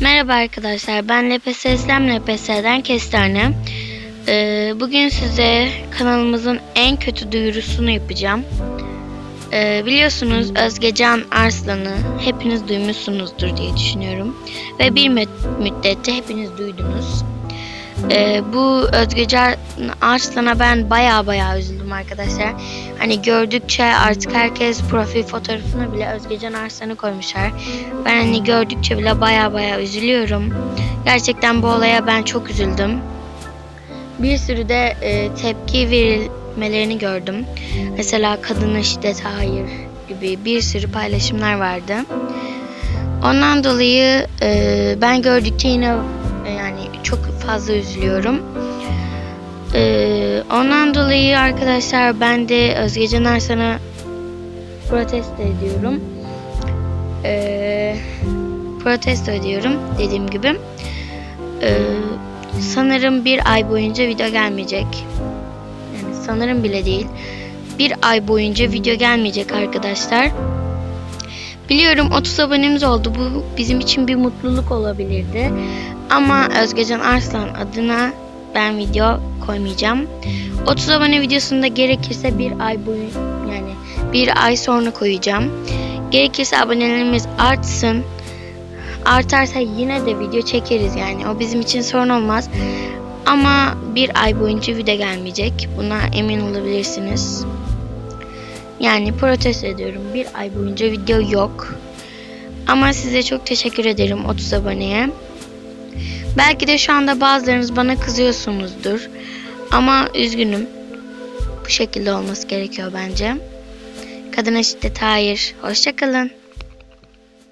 Merhaba arkadaşlar, ben LPS Eslem LPS'den Kestane. Ee, bugün size kanalımızın en kötü duyurusunu yapacağım. Ee, biliyorsunuz Özgecan Arslan'ı hepiniz duymuşsunuzdur diye düşünüyorum. Ve bir mü- müddetçe hepiniz duydunuz. Ee, bu Özgecan Arslan'a ben baya baya üzüldüm arkadaşlar. Hani gördükçe artık herkes profil fotoğrafına bile Özgecan Arslan'ı koymuşlar. Ben hani gördükçe bile baya baya üzülüyorum. Gerçekten bu olaya ben çok üzüldüm. Bir sürü de e, tepki verilmelerini gördüm. Mesela kadına şiddet hayır gibi bir sürü paylaşımlar vardı. Ondan dolayı e, ben gördükçe yine çok fazla üzülüyorum. E, ondan dolayı arkadaşlar ben de Özgecan Arslan'ı protesto ediyorum. E, protesto ediyorum dediğim gibi. E, sanırım bir ay boyunca video gelmeyecek. Yani sanırım bile değil. Bir ay boyunca video gelmeyecek arkadaşlar. Biliyorum 30 abonemiz oldu. Bu bizim için bir mutluluk olabilirdi. Ama Özgecan Arslan adına ben video koymayacağım. 30 abone videosunda gerekirse bir ay boyu yani bir ay sonra koyacağım. Gerekirse abonelerimiz artsın. Artarsa yine de video çekeriz yani o bizim için sorun olmaz. Ama bir ay boyunca video gelmeyecek. Buna emin olabilirsiniz. Yani protesto ediyorum. Bir ay boyunca video yok. Ama size çok teşekkür ederim 30 aboneye. Belki de şu anda bazılarınız bana kızıyorsunuzdur. Ama üzgünüm. Bu şekilde olması gerekiyor bence. Kadına şiddet hayır. Hoşçakalın.